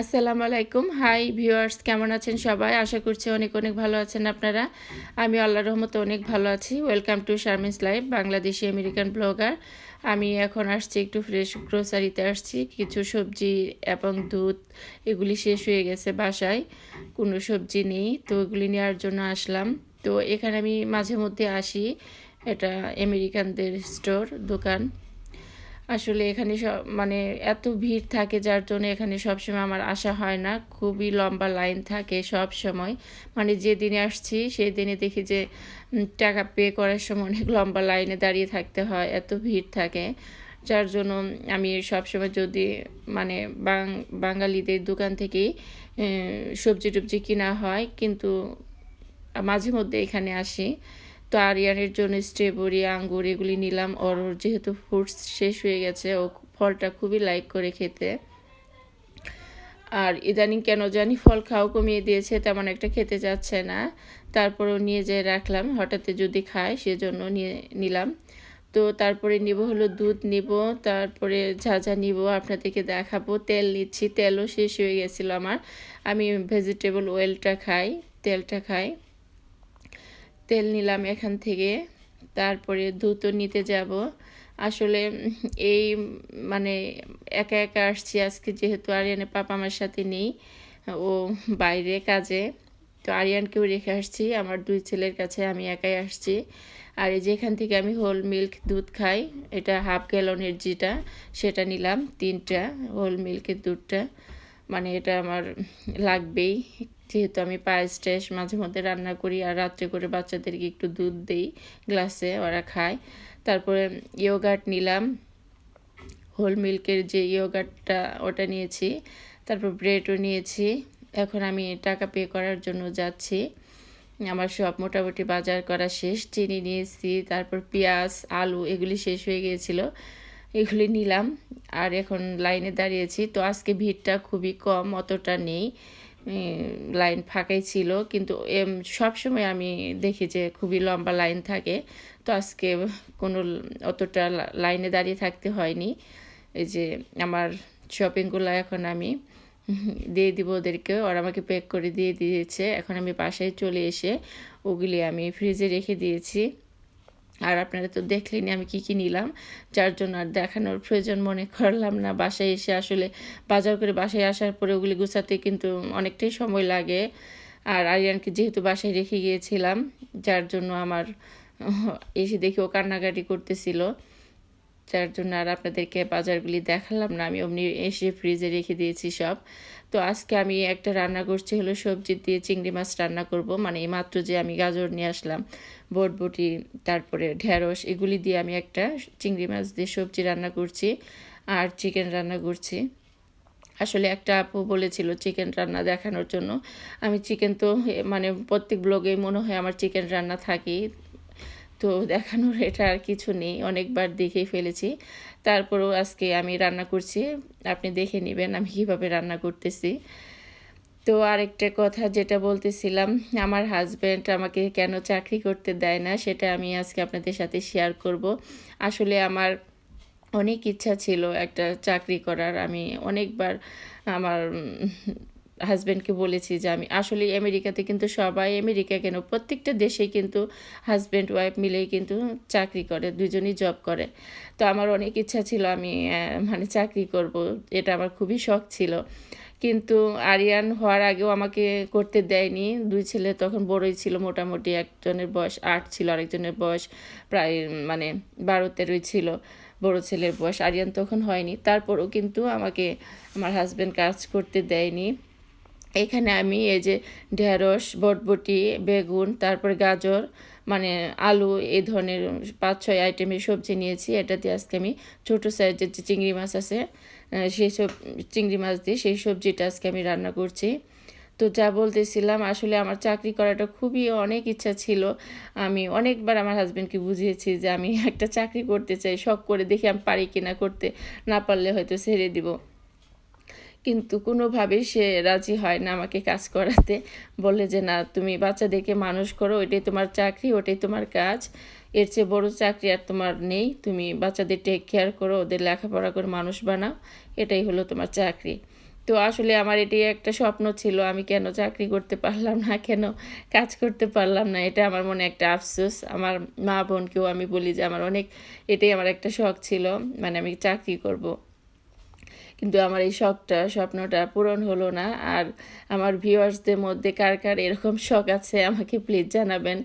আসসালামু আলাইকুম। Hi viewers কেমন আছেন সবাই? আশা করছি অনেক অনেক ভালো আছেন আপনারা। আমি আল্লাহ রহমতে অনেক ভালো আছি। Welcome to Sharmin's live Bangladeshi American blogger আমি এখন আসছি একটু ফ্রেশ গ্রোসারিতে আসছি। কিছু সবজি এবং দুধ, এগুলি শেষ হয়ে গেছে বাসায়। কোনো সবজি নেই, তো এগুলি নেওয়ার জন্য আসলাম। তো এখানে আমি মাঝে মধ্যে আসি। এটা আমেরিকানদের স্টোর দোকান। আসলে এখানে সব মানে এত ভিড় থাকে যার জন্য এখানে সবসময় আমার আসা হয় না। খুবই লম্বা লাইন থাকে সব সময় মানে যে দিনে আসছি সেই দিনে দেখি যে টাকা পে করার সময় অনেক লম্বা লাইনে দাঁড়িয়ে থাকতে হয়, এত ভিড় থাকে। যার জন্য আমি সবসময় যদি মানে বাঙালিদের দোকান থেকেই সবজি টবজি কিনা হয়, কিন্তু মাঝে মধ্যে এখানে আসি। তো আরিয়ানের জন্য স্ট্রবেরি, আঙ্গুর এগুলি নিলাম। ওর যেহেতু ফ্রুটস শেষ হয়ে গেছে, ও ফলটা খুবই লাইক করে খেতে। আর ইদানিং কেন জানি ফল খাওয়া কমিয়ে দিয়েছে, তেমন একটা খেতে যাচ্ছে না। তারপরেও নিয়ে যেয়ে রাখলাম, হঠাৎ যদি খায় সেজন্য নিয়ে নিলাম। তো তারপরে নিব হলো দুধ নিব, তারপরে যা যা নিব আপনাদেরকে দেখাবো। তেল নিচ্ছি, তেলও শেষ হয়ে গেছিল আমার। আমি ভেজিটেবল অয়েলটা খাই, তেলটা খাই। তেল নিলাম এখান থেকে। তারপরে দুধও নিতে যাব। আসলে এই মানে একা একা আসছি আজকে যেহেতু আরিয়ানের পাপা আমার সাথে নেই, ও বাইরে কাজে। তো আরিয়ানকেও রেখে আসছি, আমার দুই ছেলের কাছে আমি একাই আসছি। আর এই যেখান থেকে আমি হোল মিল্ক দুধ খাই, এটা হাফ গ্যালনের যেটা, সেটা নিলাম, তিনটা হোল মিল্কের দুধটা। মানে এটা আমার লাগবেই যেহেতু আমি পায়েস টায়েস মাঝে মধ্যে রান্না করি আর রাত্রে করে বাচ্চাদেরকে একটু দুধ দেই, গ্লাসে ওরা খায়। তারপরে ইয়োগার্ট নিলাম। হোল মিল্কের যে ইয়োগার্টটা ওটা নিয়েছি, তারপর ব্রেডও নিয়েছি। এখন আমি টাকা পে করার জন্য যাচ্ছি। আমার সব মোটামুটি বাজার করা শেষ। চিনি নিয়েছি, তারপর পেঁয়াজ, আলু এগুলি শেষ হয়ে গিয়েছিল, এগুলি নিলাম। আর এখন লাইনে দাঁড়িয়েছি। তো আজকে ভিড়টা খুবই কম, অতটা নেই। লাইন ফাঁকাই ছিল, কিন্তু এম সব সময় আমি দেখি যে খুবই লম্বা লাইন থাকে। তো আজকে কোনো অতটা লাইনে দাঁড়িয়ে থাকতে হয়নি। এই যে আমার শপিংগুলো এখন আমি দিয়ে দিব ওদেরকে। ওরা আমাকে প্যাক করে দিয়ে দিয়েছে। এখন আমি বাসায় চলে এসে ওগুলি আমি ফ্রিজে রেখে দিয়েছি। আর আপনারা তো দেখলেনি আমি কি কি নিলাম, যার জন্য আর দেখানোর প্রয়োজন মনে করলাম না। বাসায় এসে আসলে বাজার করে বাসায় আসার পরে ওগুলি গুছাতে কিন্তু অনেকটাই সময় লাগে। আর আরিয়ানকে যেহেতু বাসায় রেখে গিয়েছিলাম, যার জন্য আমার এসে দেখি ও কান্নাকাটি করতেছিল। যার জন্য আর আপনাদেরকে বাজারগুলি দেখালাম না। আমি অমনি এসে ফ্রিজে রেখে দিয়েছি সব। তো আজকে আমি একটা রান্না করছি, হলো সবজি দিয়ে চিংড়ি মাছ রান্না করব। মানে এই মাত্র যে আমি গাজর নিয়ে আসলাম, বটবটি, তারপরে ঢেঁড়স, এগুলি দিয়ে আমি একটা চিংড়ি মাছ দিয়ে সবজি রান্না করছি আর চিকেন রান্না করছি। আসলে একটা আপু বলেছিল চিকেন রান্না দেখানোর জন্য। আমি চিকেন তো মানে প্রত্যেক ব্লগে মনে হয় আমার চিকেন রান্না থাকি তো দেখানোর এটা আর কিছু নেই, অনেকবার দেখেই ফেলেছি। তারপরেও আজকে আমি রান্না করছি, আপনি দেখে নেবেন আমি কীভাবে রান্না করতেছি। তো আরেকটা কথা যেটা বলতেছিলাম, আমার হাজব্যান্ড আমাকে কেন চাকরি করতে দেয় না সেটা আমি আজকে আপনাদের সাথে শেয়ার করব। আসলে আমার অনেক ইচ্ছা ছিল একটা চাকরি করার, আমি অনেকবার আমার হাজব্যান্ডকে বলেছি যে আমি আসলে আমেরিকাতে, কিন্তু সবাই আমেরিকা কেন? প্রত্যেকটা দেশে কিন্তু হাজব্যান্ড ওয়াইফ মিলেই কিন্তু চাকরি করে, দুজনই জব করে। তো আমার অনেক ইচ্ছা ছিল আমি মানে চাকরি করব, এটা আমার খুবই শখ ছিল। কিন্তু আরিয়ান হওয়ার আগেও আমাকে করতে দেয়নি। দুই ছেলে তখন বড়ই ছিল, মোটামুটি একজনের বয়স আট ছিল, আরেকজনের বয়স প্রায় মানে বারো তেরোই ছিল, বড় ছেলের বয়স। আরিয়ান তখন হয়নি। তারপরও কিন্তু আমাকে, আমার হাজব্যান্ড কাজ করতে দেয়নি। এখানে আমি এই যে ঢেঁড়স, বটবটি, বেগুন, তারপর গাজর মানে আলু, এই ধরনের পাঁচ, ছয় আইটেমের সবজি নিয়েছি। এটা দিয়ে আজকে আমি ছোটো সাইজের যে চিংড়ি মাছ আছে সেই সব, চিংড়ি মাছ দিয়ে সেই সবজিটা আজকে আমি রান্না করছি। তো যা বলতেছিলাম, আসলে আমার চাকরি করাটা খুবই অনেক ইচ্ছা ছিল। আমি অনেকবার আমার হাজব্যান্ডকে বুঝিয়েছি যে আমি একটা চাকরি করতে চাই, শখ করে দেখি আমি পারি কিনা করতে। না পারলে হয়তো ছেড়ে দিব। কিন্তু কোনোভাবেই সে রাজি হয় না আমাকে কাজ করাতে। বলে যে, না, তুমি বাচ্চাদেরকে মানুষ করো, ওইটাই তোমার চাকরি, ওটাই তোমার কাজ। এর চেয়ে বড় চাকরি আর তোমার নেই। তুমি বাচ্চাদের টেক কেয়ার করো, ওদের লেখাপড়া করে মানুষ বানাও। এটাই হলো তোমার চাকরি। তো আসলে আমার এটি একটা স্বপ্ন ছিল, আমি কেন চাকরি করতে পারলাম না, কেন কাজ করতে পারলাম না, এটা আমার মনে একটা আফসোস। আমার মা বোনকেও আমি বলি যে, আমার অনেক, এটাই আমার একটা শখ ছিল মানে আমি চাকরি করব। কিন্তু আমার এই শখটা, স্বপ্নটা পূরণ হলো না। আর আমার ভিউয়ার্সদের মধ্যে কার কার এরকম শখ আছে আমাকে প্লিজ জানাবেন।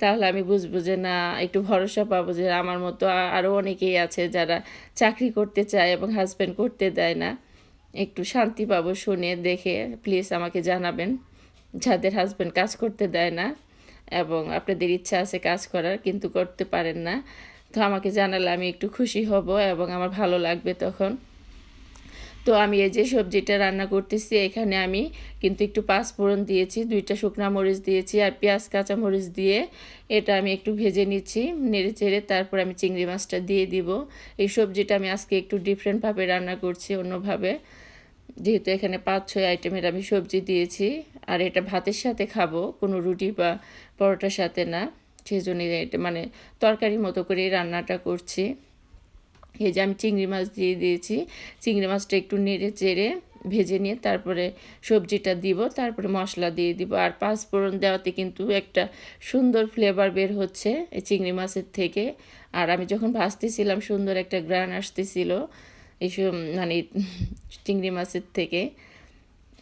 তাহলে আমি বুঝব যে না, একটু ভরসা পাবো যে আমার মতো আরও অনেকেই আছে যারা চাকরি করতে চায় এবং হাজব্যান্ড করতে দেয় না। একটু শান্তি পাবো শুনে দেখে প্লিজ আমাকে জানাবেন। যাদের হাজব্যান্ড কাজ করতে দেয় না এবং আপনাদের ইচ্ছা আছে কাজ করার, কিন্তু করতে পারেন না। তো আমাকে জানালে আমি একটু খুশি হব এবং আমার ভালো লাগবে তখন। তো আমি এই যে সবজিটা রান্না করতেছি, এখানে আমি কিন্তু একটু পাঁচফোড়ন দিয়েছি, দুইটা শুকনা মরিচ দিয়েছি আর পেঁয়াজ, কাঁচা মরিচ দিয়ে এটা আমি একটু ভেজে নিচ্ছি, নেড়ে চেড়ে তারপর আমি চিংড়ি মাছটা দিয়ে দিব। এই সবজিটা আমি আজকে একটু ডিফারেন্টভাবে রান্না করছি, অন্যভাবে। যেহেতু এখানে পাঁচ, ছয় আইটেমের আমি সবজি দিয়েছি আর এটা ভাতের সাথে খাব, কোনো রুটি বা পরোটার সাথে না। সেই জন্য এটা মানে তরকারি মতো করে রান্নাটা করছি। এই যে আমি চিংড়ি মাছ দিয়ে দিয়েছি। চিংড়ি মাছটা একটু নেড়ে চেড়ে ভেজে নিয়ে তারপরে সবজিটা দিব, তারপরে মশলা দিয়ে দিব। আর পাঁচ ফোড়ন দেওয়াতে কিন্তু একটা সুন্দর ফ্লেভার বের হচ্ছে এই চিংড়ি মাছের থেকে। আর আমি যখন ভাজতেছিলাম, সুন্দর একটা গ্রান আসতেছিল এইসব মানে চিংড়ি মাছের থেকে।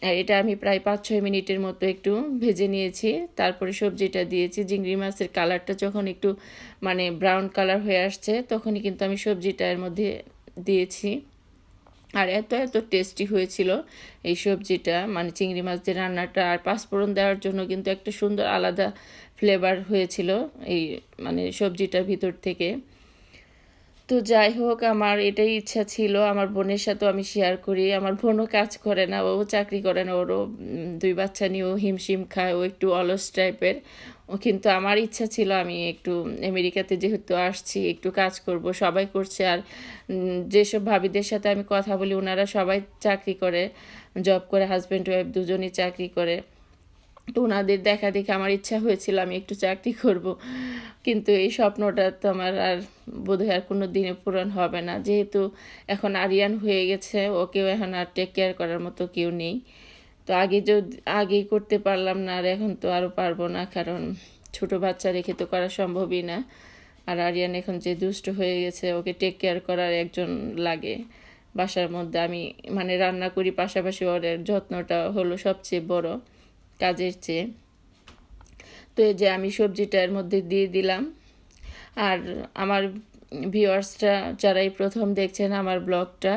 এটা আমি প্রায় পাঁচ ছয় মিনিটের মতো একটু ভেজে নিয়েছি। তারপরে সবজিটা দিয়েছি। চিংড়ি মাছের কালারটা যখন একটু মানে ব্রাউন কালার হয়ে আসছে, তখনই কিন্তু আমি সবজিটা এর মধ্যে দিয়েছি। আর এত এত টেস্টি হয়েছিল এই সবজিটা। মানে চিংড়ি মাছ দিয়ে রান্নাটা আর পাঁচফোড়ন দেওয়ার জন্য কিন্তু একটা সুন্দর আলাদা ফ্লেভার হয়েছিল এই মানে সবজিটার ভিতর থেকে। তো যাই হোক, আমার এটাই ইচ্ছা ছিল। আমার বোনের সাথেও আমি শেয়ার করি। আমার বোনও কাজ করে না, ও চাকরি করে না। ওরও দুই বাচ্চা নিয়েও হিমশিম খায়, ও একটু অলস টাইপের ও কিন্তু আমার ইচ্ছা ছিল আমি একটু আমেরিকাতে যেহেতু আসছি, একটু কাজ করব, সবাই করছে। আর যেসব ভাবিদের সাথে আমি কথা বলি ওনারা সবাই চাকরি করে। জব করে হাজব্যান্ড ওয়াইফ দুজনই চাকরি করে। তো ওনাদের দেখা দেখে আমার ইচ্ছা হয়েছিল আমি একটু চাকরি করব। কিন্তু এই স্বপ্নটা তো আমার আর বোধহয় আর কোনো দিনে পূরণ হবে না। যেহেতু এখন আরিয়ান হয়ে গেছে, ওকেও এখন আর টেক কেয়ার করার মতো কেউ নেই। তো আগে যদি, আগেই করতে পারলাম না আর এখন তো আরও পারব না, কারণ ছোট বাচ্চা রেখে তো করা সম্ভবই না। আর আরিয়ান এখন যে দুষ্ট হয়ে গেছে, ওকে টেক কেয়ার করার একজন লাগে। বাসার মধ্যে আমি মানে রান্না করি, পাশাপাশি ওর যত্নটা হলো সবচেয়ে বড়। কাজের চেয়ে। তো এই যে আমি সবজিটা এর মধ্যে দিয়ে দিলাম। আর আমার ভিউয়ার্সটা যারাই প্রথম দেখছেন আমার ব্লগটা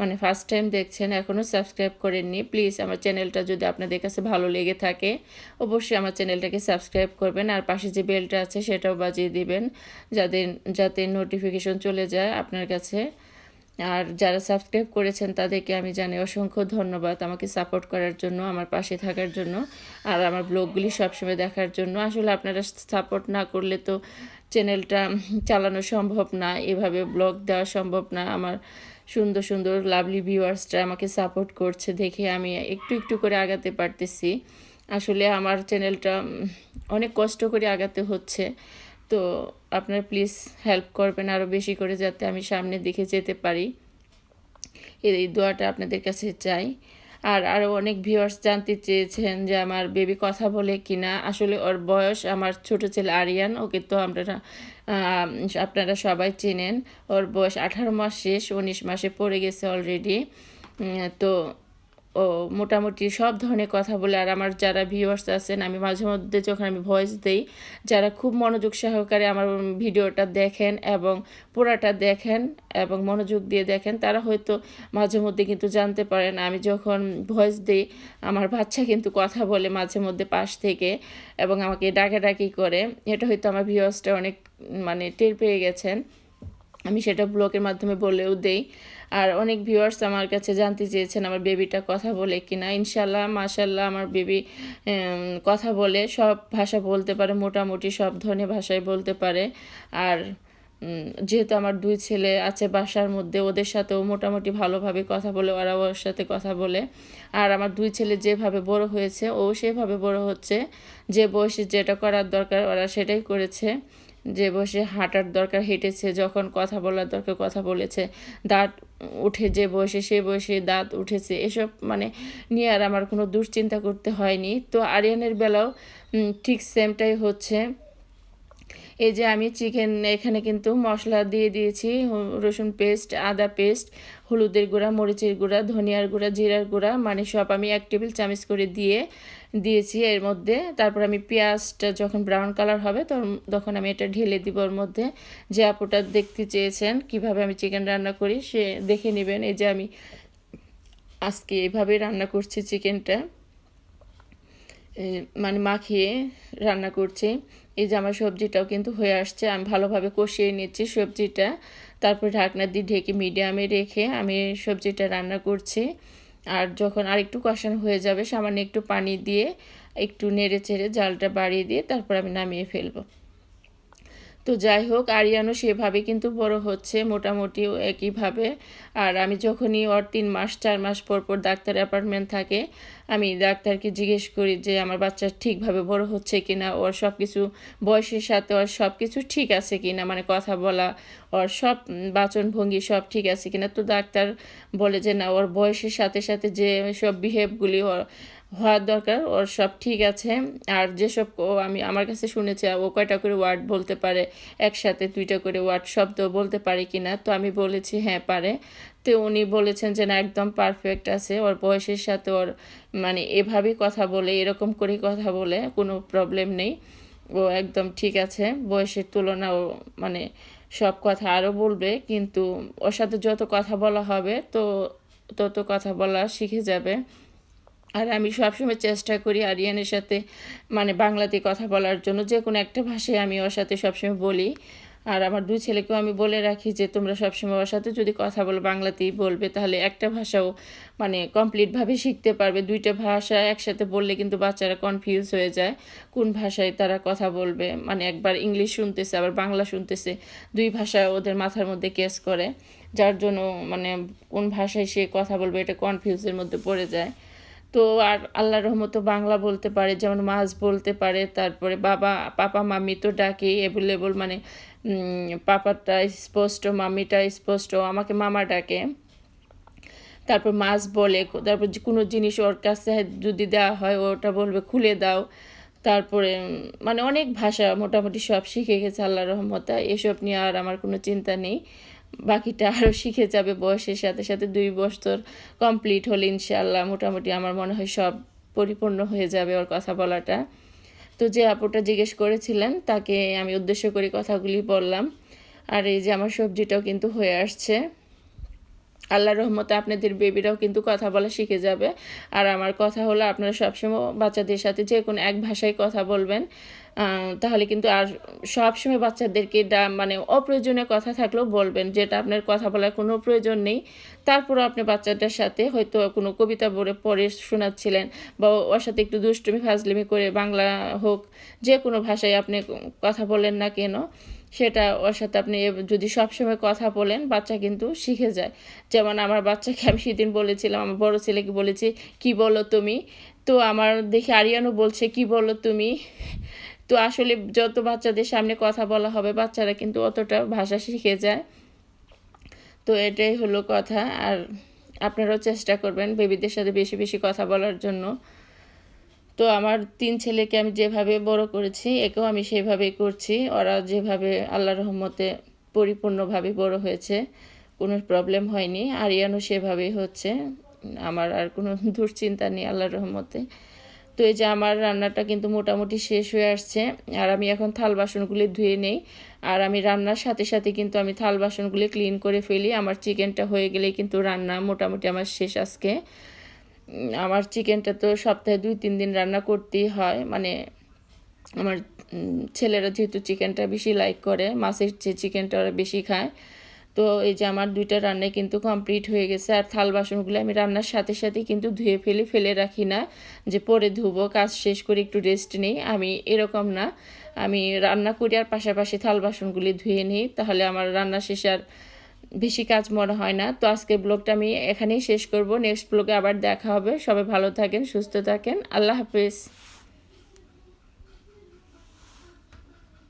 মানে ফার্স্ট টাইম দেখছেন এখনও সাবস্ক্রাইব করেননি প্লিজ আমার চ্যানেলটা যদি আপনাদের কাছে ভালো লেগে থাকে, অবশ্যই আমার চ্যানেলটাকে সাবস্ক্রাইব করবেন। আর পাশে যে বেলটা আছে সেটাও বাজিয়ে দিবেন, যাদের, যাতে নোটিফিকেশন চলে যায় আপনার কাছে। আর যারা সাবস্ক্রাইব করেছেন তাদেরকে আমি জানি অসংখ্য ধন্যবাদ আমাকে সাপোর্ট করার জন্য, আমার পাশে থাকার জন্য আর আমার ব্লগগুলি সবসময় দেখার জন্য। আসলে আপনারা সাপোর্ট না করলে তো চ্যানেলটা চালানো সম্ভব না, এভাবে ব্লগ দেওয়া সম্ভব না। আমার সুন্দর সুন্দর লাভলি ভিউয়ার্সরা আমাকে সাপোর্ট করছে দেখে আমি একটু একটু করে আগাতে পারতেছি। আসলে আমার চ্যানেলটা অনেক কষ্ট করে আগাতে হচ্ছে। তো আপনারা প্লিজ হেল্প করবেন আরও বেশি করে যাতে আমি সামনের দিকে যেতে পারি। এই দোয়াটা আপনাদের কাছে চাই। আর আরও অনেক ভিউয়ার্স জানতে চেয়েছেন যে আমার বেবি কথা বলে কিনা। আসলে ওর বয়স আমার ছোট ছেলে আরিয়ান, ওকে তো আপনারা আপনারা সবাই চেনেন। ওর বয়স আঠারো মাস শেষ, উনিশ মাসে পড়ে গেছে অলরেডি তো মোটামুটি সব ধরনের কথা বলে, আর আমার যারা ভিউয়ার্স আছেন, আমি মাঝে মধ্যে যখন আমি ভয়েস দিই, যারা খুব মনোযোগ সহকারে আমার ভিডিওটা দেখেন এবং পুরাটা দেখেন এবং মনোযোগ দিয়ে দেখেন, তারা হয়তো মাঝে মধ্যে কিন্তু জানতে পারেন। আমি যখন ভয়েস দিই, আমার বাচ্চা কিন্তু কথা বলে মাঝে মধ্যে পাশ থেকে এবং আমাকে ডাকাডাকি করে। এটা হয়তো আমার ভিউয়ার্সটা অনেক মানে টের পেয়ে গেছেন। আমি সেটা ব্লগের মাধ্যমে বলেও দেই। আর অনেক ভিউয়ার্স আমার কাছে জানতে চেয়েছেন আমার বেবিটা কথা বলে কিনা। ইনশাল্লাহ মাশাল্লাহ আমার বেবি কথা বলে, সব ভাষা বলতে পারে, মোটামুটি সব ধরনের ভাষায় বলতে পারে। আর যেহেতু আমার দুই ছেলে আছে বাসার মধ্যে, ওদের সাথেও মোটামুটি ভালোভাবে কথা বলে, ওরা ওর সাথে কথা বলে। আর আমার দুই ছেলে যেভাবে বড় হয়েছে, ও সেভাবে বড় হচ্ছে। যে বয়সে যেটা করার দরকার, ওরা সেটাই করেছে। যে বসে হাঁটার দরকার, হেঁটেছে, যখন কথা বলার দরকার কথা বলেছে, দাঁত উঠে যে বসে সে বসে দাঁত উঠেছে, এসব মানে নিয়ে আর আমার কোনো দুশ্চিন্তা করতে হয়নি। তো আরিয়ানের বেলাও ঠিক সেমটাই হচ্ছে। এই যে আমি চিকেন এখানে কিন্তু মশলা দিয়ে দিয়েছি, রসুন পেস্ট আদা পেস্ট হলুদের গুঁড়া, মরিচের গুঁড়া, ধনিয়ার গুঁড়া, জিরার গুঁড়া মানে সব আমি এক টেবিল চামচ করে দিয়ে দিয়েছি এর মধ্যে। তারপর আমি পেঁয়াজটা যখন ব্রাউন কালার হবে তখন- আমি এটা ঢেলে দিব ওর মধ্যে। যে আপুটা দেখতে চেয়েছেন কীভাবে আমি চিকেন রান্না করি সে দেখে নেবেন। এই যে আমি আজকে এইভাবে রান্না করছি চিকেনটা মানে মাখিয়ে রান্না করছি। এই যে আমার সবজিটাও কিন্তু হয়ে আসছে। আমি ভালোভাবে কষিয়ে নিচ্ছি সবজিটা। তারপর ঢাকনা দিয়ে ঢেকে মিডিয়ামে রেখে আমি সবজিটা রান্না করছি। আর যখন আর একটু কষানো হয়ে যাবে, সামান্য একটু পানি দিয়ে একটু নেড়ে চেড়ে জালটা বাড়িয়ে দিয়ে তারপর আমি নামিয়ে ফেলব। তো যাই হোক, আরিয়ানও সেভাবে কিন্তু বড় হচ্ছে মোটামুটি একইভাবে। আর আমি যখনই ওর তিন মাস, চার মাস পর পর ডাক্তার অ্যাপার্টমেন্ট থাকে, আমি ডাক্তারকে জিজ্ঞেস করি যে আমার বাচ্চা ঠিকভাবে বড় হচ্ছে কিনা, ওর সব কিছু বয়সের সাথে ওর সব কিছু ঠিক আছে কি না মানে কথা বলা, ওর সব বাচনভঙ্গি সব ঠিক আছে কিনা। তো ডাক্তার বলে যে না, ওর বয়সের সাথে সাথে যে সব বিহেভগুলি ওর হওয়ার দরকার, ওর সব ঠিক আছে। আর যেসব আমি আমার কাছে শুনেছি, ও কয়টা করে ওয়ার্ড বলতে পারে, একসাথে দুইটা করে ওয়ার্ড শব্দ বলতে পারে কি না তো আমি বলেছি হ্যাঁ পারে। তো উনি বলেছেন যে না, একদম পারফেক্ট আছে, ওর বয়সের সাথে ওর মানে এভাবেই কথা বলে, এরকম করেই কথা বলে, কোনো প্রবলেম নেই। ও একদম ঠিক আছে, বয়সের তুলনা ও মানে সব কথা আরও বলবে, কিন্তু ওর সাথে যত কথা বলা হবে, তো তত কথা বলা শিখে যাবে। আর আমি সবসময় চেষ্টা করি আরিয়ানের সাথে মানে বাংলাতে কথা বলার জন্য। যে কোনো একটা ভাষায় আমি ওর সাথে সবসময় বলি। আর আমার দুই ছেলেকেও আমি বলে রাখি যে, তোমরা সবসময় ওর সাথে যদি কথা বলো বাংলাতেই বলবে, তাহলে একটা ভাষাও মানে কমপ্লিটভাবে শিখতে পারবে। দুইটা ভাষা একসাথে বললে কিন্তু বাচ্চারা কনফিউজ হয়ে যায়, কোন ভাষায় তারা কথা বলবে। মানে একবার ইংলিশ শুনতেছে, আবার বাংলা শুনতেছে, দুই ভাষা ওদের মাথার মধ্যে কেস করে। যার জন্য মানে কোন ভাষায় সে কথা বলবে, এটা কনফিউজের মধ্যে পড়ে যায়। তো আর আল্লাহ রহমত বাংলা বলতে পারে, যেমন মাছ বলতে পারে, তারপরে বাবা, পাপা মাম্মি তো ডাকে অ্যাভেলেবল মানে পাপাটা স্পষ্ট মাম্মিটা স্পষ্ট, আমাকে মামা ডাকে। তারপর মাছ বলে, তারপর কোনো জিনিস ওর কাছে যদি দেওয়া হয়, ওটা বলবে, খুলে দাও। তারপরে মানে অনেক ভাষা মোটামুটি সব শিখে গেছে আল্লাহ রহমতা, এসব নিয়ে আর আমার কোনো চিন্তা নেই। বাকিটা আরও শিখে যাবে বয়সের সাথে সাথে দুই বছর কমপ্লিট হলে ইনশাল্লাহ মোটামুটি আমার মনে হয় সব পরিপূর্ণ হয়ে যাবে ওর কথা বলাটা। তো যে আপুটা জিজ্ঞেস করেছিলেন, তাকে আমি উদ্দেশ্য করে কথাগুলি বললাম। আর এই যে আমার সবজিটাও কিন্তু হয়ে আসছে। আল্লাহ রহমতে আপনাদের বেবিরাও কিন্তু কথা বলা শিখে যাবে। আর আমার কথা হলো, আপনারা সবসময় বাচ্চাদের সাথে যে কোনো এক ভাষায় কথা বলবেন। তাহলে কিন্তু আর সবসময় বাচ্চাদেরকে মানে অপ্রয়োজনীয় কথা থাকলেও বলবেন যেটা আপনার কথা বলার কোনো প্রয়োজন নেই। তারপরও আপনি বাচ্চাটার সাথে হয়তো কোনো কবিতা বলে পড়ে শোনাচ্ছিলেন বা ওর সাথে একটু দুষ্টুমি, ফাজলিমি করে বাংলা হোক, যে কোনো ভাষায় আপনি কথা বলেন না কেন, সেটা ওর সাথে আপনি যদি সবসময় কথা বলেন, বাচ্চা কিন্তু শিখে যায়। যেমন আমার বাচ্চাকে আমি সেদিন বলেছিলাম, আমার বড় ছেলেকে বলেছি, কি বলো তুমি? তো আমার দেখে আরিয়ানও বলছে, কি বলো তুমি? তো আসলে যত বাচ্চাদের সামনে কথা বলা হবে, বাচ্চারা কিন্তু অতটা ভাষা শিখে যায়। তো এটাই হলো কথা। আর আপনারাও চেষ্টা করবেন বেবিদের সাথে বেশি বেশি কথা বলার জন্য। তো আমার তিন ছেলেকে আমি যেভাবে বড় করেছি, একেও আমি সেভাবেই করছি। ওরা যেভাবে আল্লাহ রহমতে পরিপূর্ণভাবে বড় হয়েছে, কোনো প্রবলেম হয়নি। আরিয়ানও সেভাবেই হচ্ছে। আমার আর কোনো দুশ্চিন্তা নেই আল্লাহর রহমতে। তো এই যে আমার রান্নাটা কিন্তু মোটামুটি শেষ হয়ে আসছে, আর আমি এখন থাল বাসনগুলি ধুয়ে নেই, আর আমি রান্নার সাথে সাথে কিন্তু আমি থাল বাসনগুলি ক্লিন করে ফেলি। আমার চিকেনটা হয়ে গেলেই কিন্তু রান্না মোটামুটি আমার শেষ আজকে। আমার চিকেনটা তো সপ্তাহে দুই তিন দিন রান্না করতেই হয় মানে আমার ছেলেরা যেহেতু চিকেনটা বেশি লাইক করে, মাছের চেয়ে চিকেনটা ওরা বেশি খায় তো এই যে আমার দুইটা রান্নাই কিন্তু কমপ্লিট হয়ে গেছে। আর থাল বাসনগুলো আমি রান্নার সাথে সাথে কিন্তু ধুয়ে ফেলি, ফেলে রাখি না। যে পরে ধুবো, কাজ শেষ করে একটু রেস্ট নিই। আমি এরকম না। আমি রান্না করি আর পাশাপাশি থাল বাসনগুলি ধুয়ে নিই। তাহলে আমার রান্না শেষে আর বেশি কাজ মনে হয় না। তো আজকের ব্লগটা আমি এখানেই শেষ করব। নেক্সট ব্লগে আবার দেখা হবে। সবাই ভালো থাকেন, সুস্থ থাকেন। আল্লাহ হাফিজ।